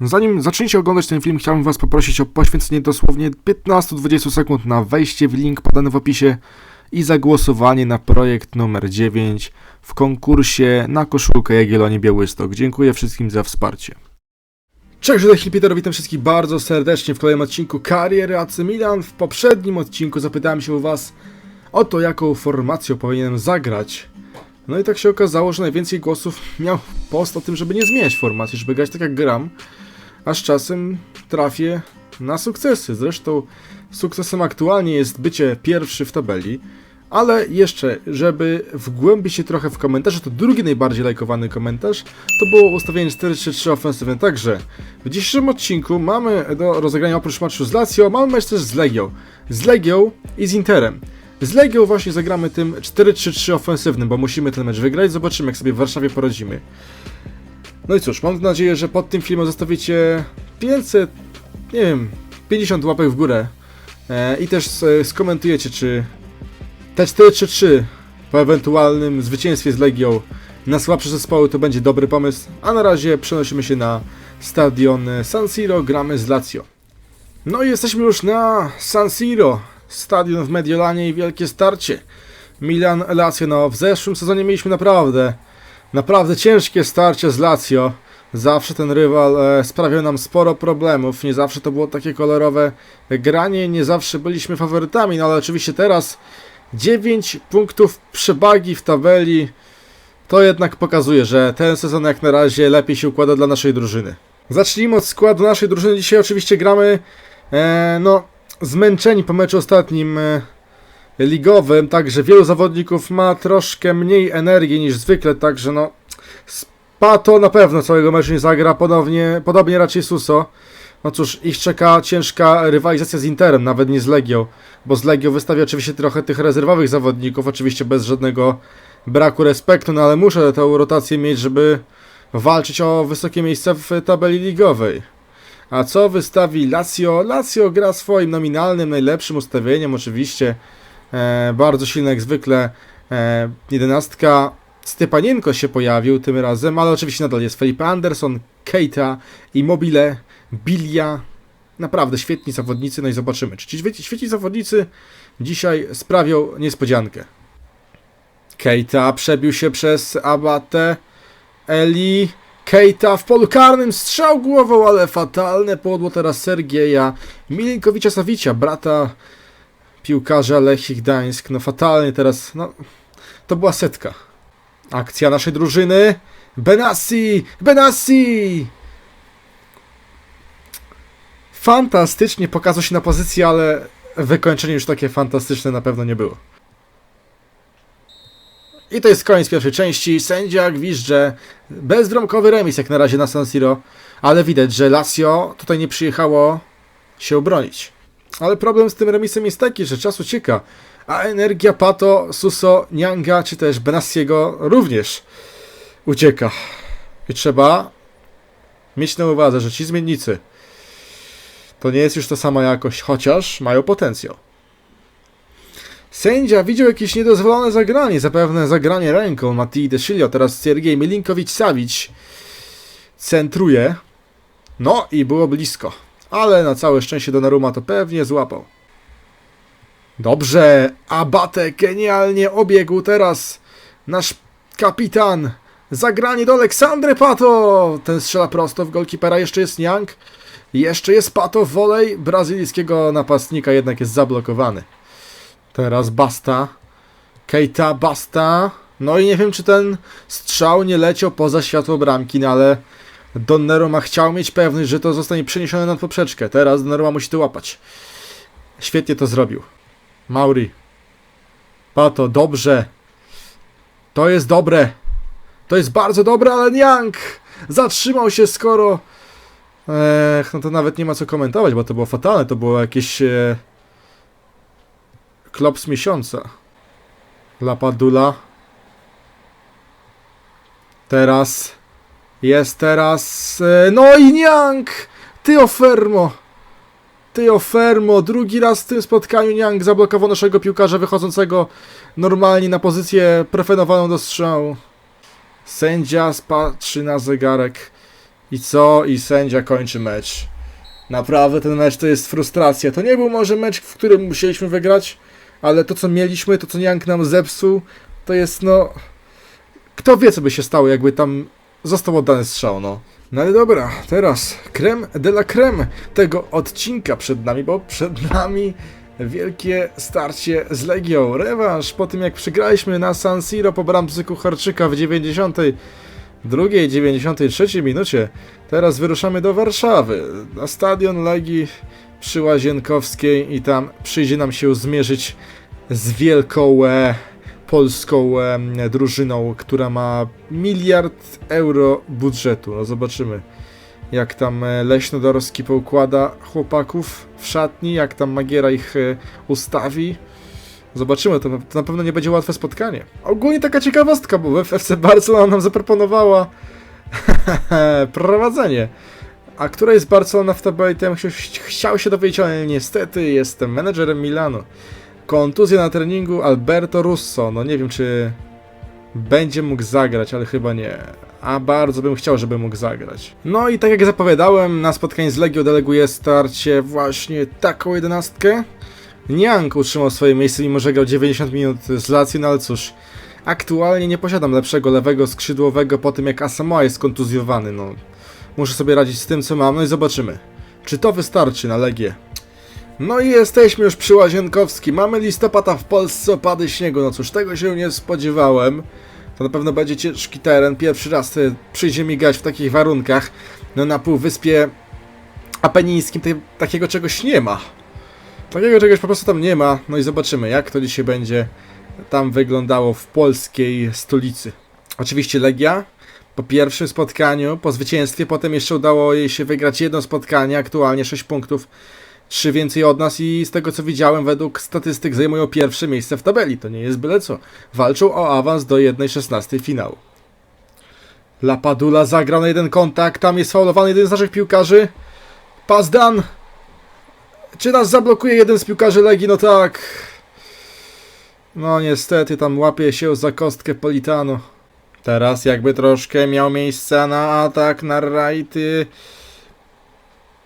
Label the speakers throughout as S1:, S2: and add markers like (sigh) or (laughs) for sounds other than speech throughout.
S1: Zanim zaczniecie oglądać ten film, chciałbym Was poprosić o poświęcenie dosłownie 15-20 sekund na wejście w link podany w opisie i zagłosowanie na projekt numer 9 w konkursie na koszulkę Jagiellonii Białystok. Dziękuję wszystkim za wsparcie. Cześć, to Peter, witam wszystkich bardzo serdecznie w kolejnym odcinku Kariery AC Milan. W poprzednim odcinku zapytałem się u Was o to, jaką formacją powinienem zagrać. No i tak się okazało, że najwięcej głosów miał post o tym, żeby nie zmieniać formacji, żeby grać tak jak gram, a z czasem trafię na sukcesy. Zresztą sukcesem aktualnie jest bycie pierwszy w tabeli, ale jeszcze, żeby wgłębić się trochę w komentarze, to drugi najbardziej lajkowany komentarz to było ustawienie 4-3-3 ofensywne. Także w dzisiejszym odcinku mamy do rozegrania oprócz meczu z Lazio, mamy mecz też z Legią. Z Legią i z Interem. Z Legią właśnie zagramy tym 4-3-3 ofensywnym, bo musimy ten mecz wygrać. Zobaczymy, jak sobie w Warszawie poradzimy. No i cóż, mam nadzieję, że pod tym filmem zostawicie 500, nie wiem, 50 łapek w górę. E, I też e, skomentujecie, czy te 4-3-3 po ewentualnym zwycięstwie z Legią na słabsze zespoły to będzie dobry pomysł. A na razie przenosimy się na stadion San Siro, gramy z Lazio. No i jesteśmy już na San Siro, stadion w Mediolanie i wielkie starcie. Milan Lazio, no w zeszłym sezonie mieliśmy naprawdę, naprawdę ciężkie starcie z Lazio. Zawsze ten rywal e, sprawiał nam sporo problemów, nie zawsze to było takie kolorowe granie, nie zawsze byliśmy faworytami, no ale oczywiście teraz 9 punktów przewagi w tabeli to jednak pokazuje, że ten sezon jak na razie lepiej się układa dla naszej drużyny. Zacznijmy od składu naszej drużyny. Dzisiaj oczywiście gramy e, no, zmęczeni po meczu ostatnim e, ligowym, także wielu zawodników ma troszkę mniej energii niż zwykle, także no Spato na pewno całego meczu nie zagra, ponownie, podobnie raczej Suso. No cóż, ich czeka ciężka rywalizacja z Interem, nawet nie z Legią, bo z Legią wystawia oczywiście trochę tych rezerwowych zawodników, oczywiście bez żadnego braku respektu, no ale muszę tę rotację mieć, żeby walczyć o wysokie miejsca w tabeli ligowej. A co wystawi Lazio? Lazio gra swoim nominalnym, najlepszym ustawieniem, oczywiście. E, bardzo silny jak zwykle. E, jedenastka Stepanienko się pojawił tym razem, ale oczywiście nadal jest Felipe Anderson, Keita, Immobile, Bilia. Naprawdę świetni zawodnicy, no i zobaczymy, czy ci świetni- zawodnicy dzisiaj sprawią niespodziankę. Keita przebił się przez Abate, Eli, Keita w polu karnym, strzał głową, ale fatalne podło teraz Sergieja Milinkowicza Sawicia, brata piłkarza Lechii Gdańsk. No fatalnie teraz, no to była setka. Akcja naszej drużyny. Benassi! Benassi! Fantastycznie pokazał się na pozycji, ale wykończenie już takie fantastyczne na pewno nie było. I to jest koniec pierwszej części. Sędzia gwizdże. Bezdromkowy remis jak na razie na San Siro. Ale widać, że Lazio tutaj nie przyjechało się obronić. Ale problem z tym remisem jest taki, że czas ucieka. A energia Pato, Suso, Nianga czy też Benassiego również ucieka. I trzeba mieć na uwadze, że ci zmiennicy to nie jest już ta sama jakość, chociaż mają potencjał. Sędzia widział jakieś niedozwolone zagranie, zapewne zagranie ręką Mati Desilio, teraz Siergiej Milinkowicz-Savic centruje. No i było blisko, ale na całe szczęście Donnarumma to pewnie złapał. Dobrze, Abate genialnie obiegł teraz nasz kapitan. Zagranie do Aleksandry Pato. Ten strzela prosto w golkipera. Jeszcze jest Niang. Jeszcze jest Pato. Wolej brazylijskiego napastnika jednak jest zablokowany. Teraz Basta. Keita Basta. No i nie wiem, czy ten strzał nie leciał poza światło bramki, no ale Donnarumma chciał mieć pewność, że to zostanie przeniesione nad poprzeczkę. Teraz Donnarumma musi to łapać. Świetnie to zrobił. Mauri. Pato, dobrze. To jest dobre. To jest bardzo dobre, ale Niang zatrzymał się skoro... Ech, no to nawet nie ma co komentować, bo to było fatalne. To było jakieś... E... Klops miesiąca. Lapadula. Teraz... Jest teraz... E... No i Niang! Ty ofermo! Ty Fermo, drugi raz w tym spotkaniu Niang zablokował naszego piłkarza wychodzącego normalnie na pozycję prefenowaną do strzału. Sędzia spatrzy na zegarek I co? I sędzia kończy mecz. Naprawdę ten mecz to jest frustracja. To nie był może mecz, w którym musieliśmy wygrać, ale to co mieliśmy, to co Niank nam zepsuł, to jest no... Kto wie co by się stało, jakby tam został oddany strzał, no. No ale dobra, teraz creme de la creme tego odcinka przed nami, bo przed nami wielkie starcie z Legią. Rewanż po tym jak przegraliśmy na San Siro po bramce Kucharczyka w 92, 93 minucie. Teraz wyruszamy do Warszawy, na stadion Legii przy Łazienkowskiej i tam przyjdzie nam się zmierzyć z wielką e, polską drużyną, która ma miliard euro budżetu. No zobaczymy, jak tam e, Leśnodorski poukłada chłopaków w szatni, jak tam Magiera ich e, ustawi. Zobaczymy, to na, pewno nie będzie łatwe spotkanie. Ogólnie taka ciekawostka, bo FC Barcelona nam zaproponowała (laughs) prowadzenie. A która jest Barcelona w tabeli, chciał się dowiedzieć, ale niestety jestem menedżerem Milanu. Kontuzja na treningu Alberto Russo. No nie wiem, czy będzie mógł zagrać, ale chyba nie. A bardzo bym chciał, żeby mógł zagrać. No i tak jak zapowiadałem, na spotkanie z Legią deleguje starcie właśnie taką jedenastkę. Niank utrzymał swoje miejsce, mimo że grał 90 minut z Lazio, no ale cóż, aktualnie nie posiadam lepszego lewego skrzydłowego po tym jak Asamoah jest kontuzjowany, no. Muszę sobie radzić z tym, co mam, no i zobaczymy. Czy to wystarczy na Legię? No i jesteśmy już przy Łazienkowskim. Mamy listopada w Polsce, opady śniegu. No cóż, tego się nie spodziewałem. To na pewno będzie ciężki teren. Pierwszy raz e, przyjdzie mi grać w takich warunkach. No na półwyspie apenińskim te, takiego czegoś nie ma. Takiego czegoś po prostu tam nie ma. No i zobaczymy, jak to dzisiaj będzie tam wyglądało w polskiej stolicy. Oczywiście Legia po pierwszym spotkaniu, po zwycięstwie, potem jeszcze udało jej się wygrać jedno spotkanie, aktualnie 6 punktów, 3 więcej od nas i z tego co widziałem, według statystyk zajmują pierwsze miejsce w tabeli. To nie jest byle co. Walczą o awans do 1-16 finału. Lapadula zagrał na jeden kontakt, tam jest faulowany jeden z naszych piłkarzy. Pazdan! Czy nas zablokuje jeden z piłkarzy Legii? No tak. No niestety, tam łapie się za kostkę Politano. Teraz jakby troszkę miał miejsce na atak, na rajty.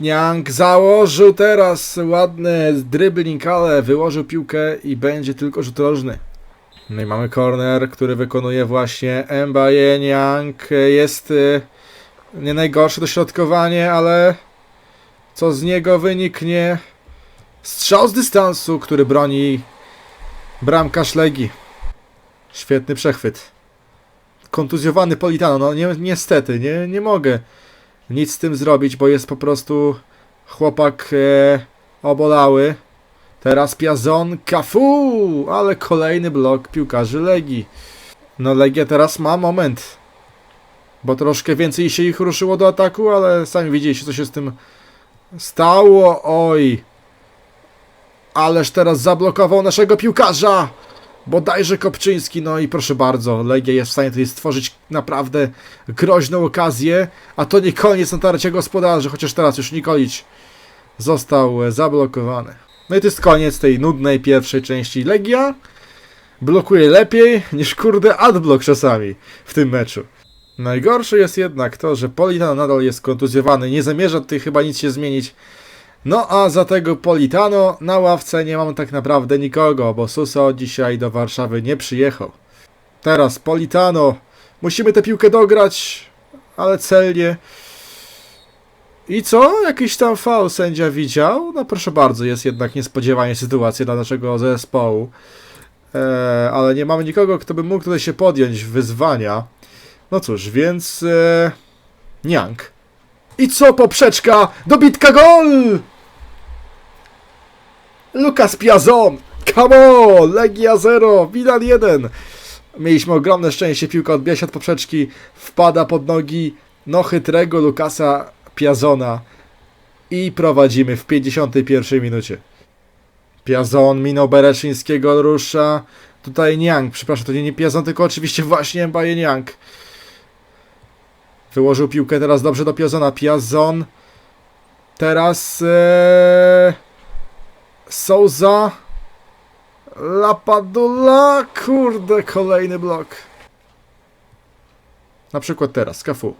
S1: Niang założył teraz ładny dribbling, ale wyłożył piłkę i będzie tylko rzut rożny. No i mamy corner, który wykonuje właśnie Mbaye Niang. Jest y, nie najgorsze dośrodkowanie, ale co z niego wyniknie? Strzał z dystansu, który broni bramkarz Legii. Świetny przechwyt kontuzjowany Politano. No nie, niestety, nie, nie mogę nic z tym zrobić, bo jest po prostu chłopak e, obolały. Teraz Piazon, Cafu, ale kolejny blok piłkarzy Legii. No Legia teraz ma moment, bo troszkę więcej się ich ruszyło do ataku, ale sami widzieliście co się z tym stało. Oj, ależ teraz zablokował naszego piłkarza. Bodajże Kopczyński, no i proszę bardzo, Legia jest w stanie tutaj stworzyć naprawdę groźną okazję, a to nie koniec natarcia gospodarzy, chociaż teraz już Nikolić został zablokowany. No i to jest koniec tej nudnej pierwszej części. Legia blokuje lepiej niż kurde adblock czasami w tym meczu. Najgorsze jest jednak to, że Politano nadal jest kontuzjowany, nie zamierza tutaj chyba nic się zmienić. No a za tego Politano na ławce nie mam tak naprawdę nikogo, bo Suso dzisiaj do Warszawy nie przyjechał. Teraz Politano. Musimy tę piłkę dograć, ale celnie. I co? Jakiś tam faul sędzia widział? No proszę bardzo, jest jednak niespodziewanie sytuacja dla naszego zespołu. E, ale nie mamy nikogo, kto by mógł tutaj się podjąć wyzwania. No cóż, więc... E, Niank. I co poprzeczka? Dobitka gol! Lukas Piazon! Come on! Legia 0, Widal 1. Mieliśmy ogromne szczęście, piłka odbija się od poprzeczki, wpada pod nogi no chytrego Lukasa Piazona i prowadzimy w 51 minucie. Piazon minął Bereszyńskiego, rusza tutaj Niang, przepraszam, to nie, nie Piazon, tylko oczywiście właśnie Mbaye Niang. Wyłożył piłkę teraz dobrze do Piazona, Piazon teraz ee... Souza. Lapadula. Kurde, kolejny blok. Na przykład teraz, Kafu.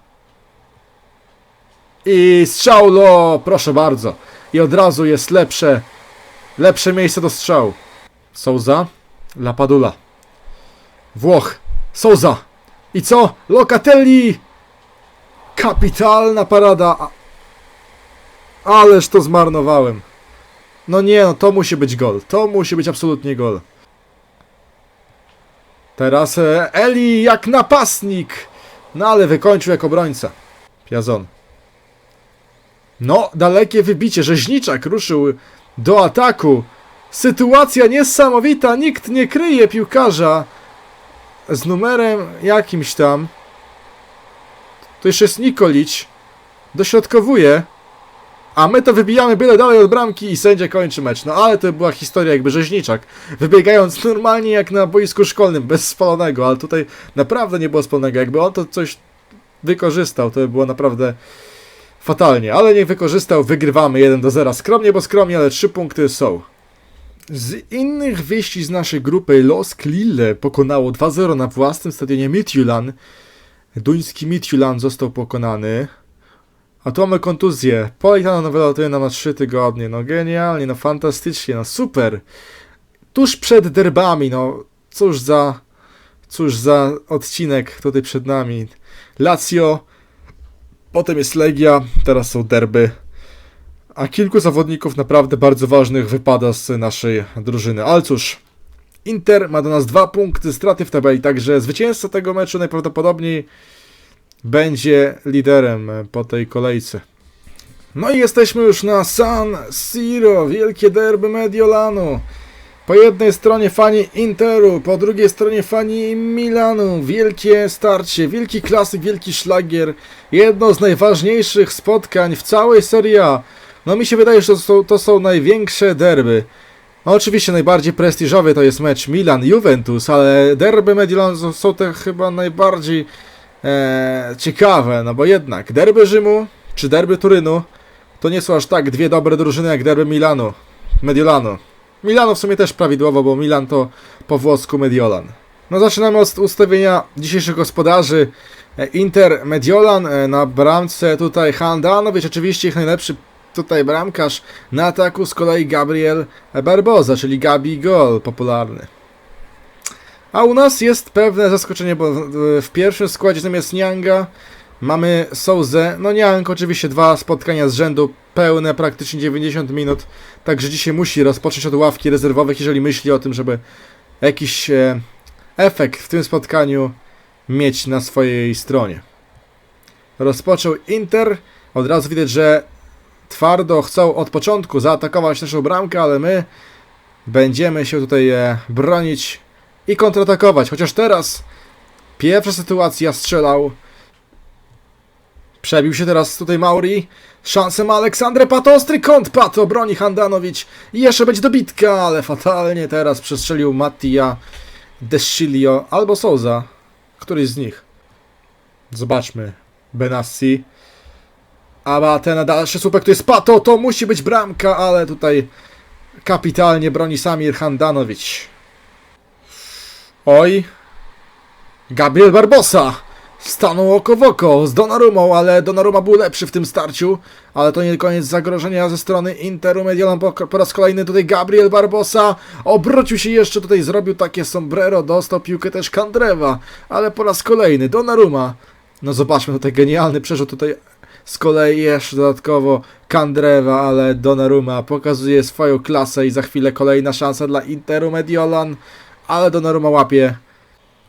S1: I strzałlo, proszę bardzo. I od razu jest lepsze, lepsze miejsce do strzału. Souza, Lapadula. Włoch, Souza. I co? Locatelli! Kapitalna parada. Ależ to zmarnowałem. No nie, no to musi być gol. To musi być absolutnie gol. Teraz e, Eli jak napastnik. No ale wykończył jako obrońca. Piazon. No, dalekie wybicie. Rzeźniczak ruszył do ataku. Sytuacja niesamowita. Nikt nie kryje piłkarza z numerem jakimś tam. To jeszcze jest Nikolić. Dośrodkowuje. A my to wybijamy byle dalej od bramki i sędzia kończy mecz. No ale to była historia jakby rzeźniczak. Wybiegając normalnie jak na boisku szkolnym, bez spalonego, ale tutaj naprawdę nie było spalonego. Jakby on to coś wykorzystał, to by było naprawdę fatalnie. Ale nie wykorzystał, wygrywamy 1 do 0. Skromnie, bo skromnie, ale 3 punkty są. Z innych wyjść z naszej grupy Los Lille pokonało 2-0 na własnym stadionie Midtjylland. Duński Midtjylland został pokonany. A tu mamy kontuzję. Politano wylatuje nam na 3 tygodnie. No genialnie, no fantastycznie, no super. Tuż przed derbami, no cóż za, cóż za odcinek tutaj przed nami. Lazio, potem jest Legia, teraz są derby. A kilku zawodników naprawdę bardzo ważnych wypada z naszej drużyny. Ale cóż, Inter ma do nas dwa punkty straty w tabeli, także zwycięzca tego meczu najprawdopodobniej będzie liderem po tej kolejce. No i jesteśmy już na San Siro, wielkie derby Mediolanu. Po jednej stronie fani Interu, po drugiej stronie fani Milanu. Wielkie starcie, wielki klasyk, wielki szlagier. Jedno z najważniejszych spotkań w całej Serie A. No mi się wydaje, że to są, to są największe derby. No oczywiście najbardziej prestiżowy to jest mecz Milan-Juventus, ale derby Mediolanu są- te chyba najbardziej e, ciekawe, no bo jednak derby Rzymu czy derby Turynu to nie są aż tak dwie dobre drużyny jak derby Milanu, Mediolanu. Milano w sumie też prawidłowo, bo Milan to po włosku Mediolan. No zaczynamy od ustawienia dzisiejszych gospodarzy. E, Inter Mediolan e, na bramce tutaj Handanowicz, oczywiście ich najlepszy tutaj bramkarz. Na ataku z kolei Gabriel Barboza, czyli Gabi Gol popularny. A u nas jest pewne zaskoczenie, bo w- pierwszym składzie zamiast Nianga mamy Souzę. No Niang oczywiście dwa spotkania z rzędu, pełne praktycznie 90 minut. Także dzisiaj musi rozpocząć od ławki rezerwowych, jeżeli myśli o tym, żeby jakiś e, efekt w tym spotkaniu mieć na swojej stronie. Rozpoczął Inter. Od razu widać, że twardo chcą od początku zaatakować naszą bramkę, ale my będziemy się tutaj e, bronić i kontratakować. Chociaż teraz pierwsza sytuacja strzelał. Przebił się teraz tutaj Mauri. Szansę ma Aleksandrę Patostry, kąt Pato, broni Handanowicz. I jeszcze będzie dobitka, ale fatalnie teraz przestrzelił Mattia Deschilio albo Souza. Któryś z nich. Zobaczmy. Benassi. A ten dalszy słupek to jest Pato, to musi być bramka, ale tutaj kapitalnie broni Samir Handanowicz. Oj. Gabriel Barbosa. Stanął oko w oko z Donnarumą, ale Donnarumma był lepszy w tym starciu. Ale to nie koniec zagrożenia ze strony Interu Mediolan. Po, po raz kolejny tutaj Gabriel Barbosa obrócił się jeszcze tutaj, zrobił takie sombrero, dostał piłkę też Kandrewa. Ale po raz kolejny Donnarumma. No zobaczmy tutaj genialny przerzut tutaj z kolei jeszcze dodatkowo Kandrewa, ale Donnarumma pokazuje swoją klasę i za chwilę kolejna szansa dla Interu Mediolan. Ale Donnarumma łapie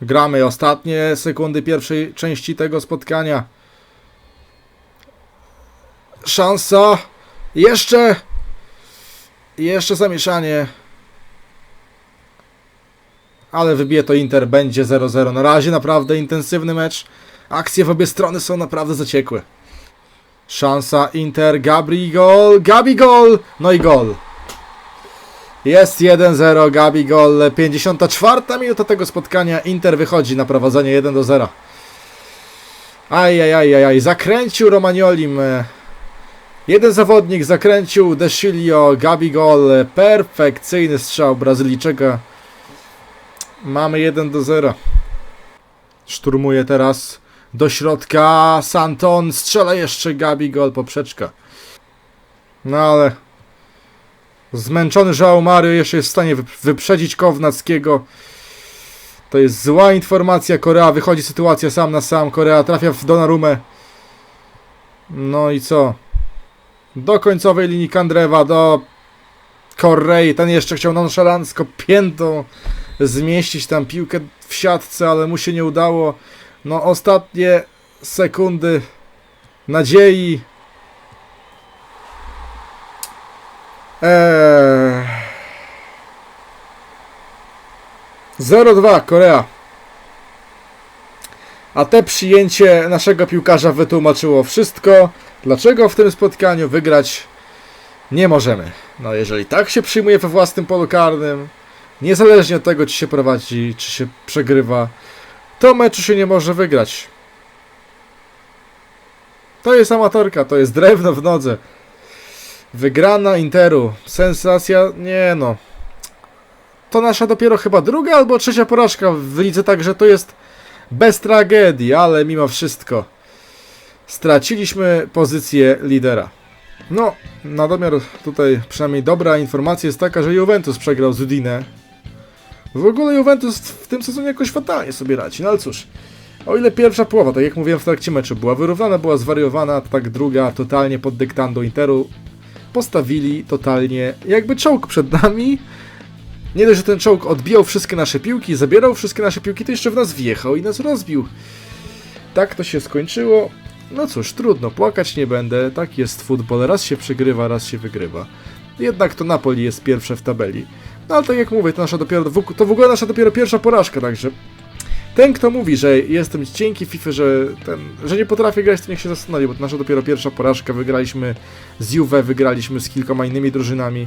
S1: Gramy ostatnie sekundy pierwszej części tego spotkania. Szansa. Jeszcze. Jeszcze zamieszanie. Ale wybije to Inter, będzie 0-0. Na razie naprawdę intensywny mecz. Akcje w obie strony są naprawdę zaciekłe. Szansa Inter, Gabri gol, Gabi gol, no i gol. Jest 1-0, Gabi gol, 54 minuta tego spotkania, Inter wychodzi na prowadzenie 1 do 0. Ajajajajaj, zakręcił Romagnolim. e, Jeden zawodnik zakręcił Deschilio, Gabi gol, e, perfekcyjny strzał Brazylijczyka. Mamy 1 do 0. Szturmuje teraz do środka. Santon strzela jeszcze Gabi gol poprzeczka. No ale zmęczony João Mario jeszcze jest w stanie wyp- wyprzedzić Kownackiego. To jest zła informacja. Korea wychodzi sytuacja sam na sam. Korea trafia w Donnarumę. No i co? Do końcowej linii Kandrewa, do Korei. Ten jeszcze chciał nonszalancko piętą zmieścić tam piłkę w siatce, ale mu się nie udało. No ostatnie sekundy nadziei. Eee. 0-2 Korea. A te przyjęcie naszego piłkarza wytłumaczyło wszystko. Dlaczego w tym spotkaniu wygrać nie możemy? No jeżeli tak się przyjmuje we własnym polu karnym, niezależnie od tego czy się prowadzi, czy się przegrywa, to meczu się nie może wygrać. To jest amatorka, to jest drewno w nodze. Wygrana Interu. Sensacja? Nie no. To nasza dopiero chyba druga albo trzecia porażka w lidze, także to jest bez tragedii, ale mimo wszystko straciliśmy pozycję lidera. No, na domiar tutaj przynajmniej dobra informacja jest taka, że Juventus przegrał z Udine. W ogóle Juventus w tym sezonie jakoś fatalnie sobie radzi, no ale cóż. O ile pierwsza połowa, tak jak mówiłem w trakcie meczu, była wyrównana, była zwariowana, tak druga totalnie pod dyktando Interu postawili totalnie jakby czołg przed nami. Nie dość, że ten czołg odbijał wszystkie nasze piłki, zabierał wszystkie nasze piłki, to jeszcze w nas wjechał i nas rozbił. Tak to się skończyło. No cóż, trudno, płakać nie będę. Tak jest futbol, raz się przegrywa, raz się wygrywa. Jednak to Napoli jest pierwsze w tabeli. No ale tak jak mówię, to nasza dopiero, to w ogóle nasza dopiero pierwsza porażka, także ten, kto mówi, że jestem cienki FIFA, że, ten, że nie potrafię grać, to niech się zastanowi, bo to nasza dopiero pierwsza porażka. Wygraliśmy z Juve, wygraliśmy z kilkoma innymi drużynami,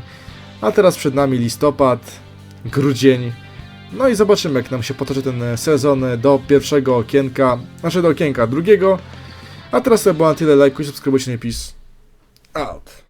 S1: a teraz przed nami listopad, grudzień. No i zobaczymy, jak nam się potoczy ten sezon do pierwszego okienka, znaczy do okienka drugiego. A teraz to było na tyle, lajkuj, subskrybujcie, nie. Out.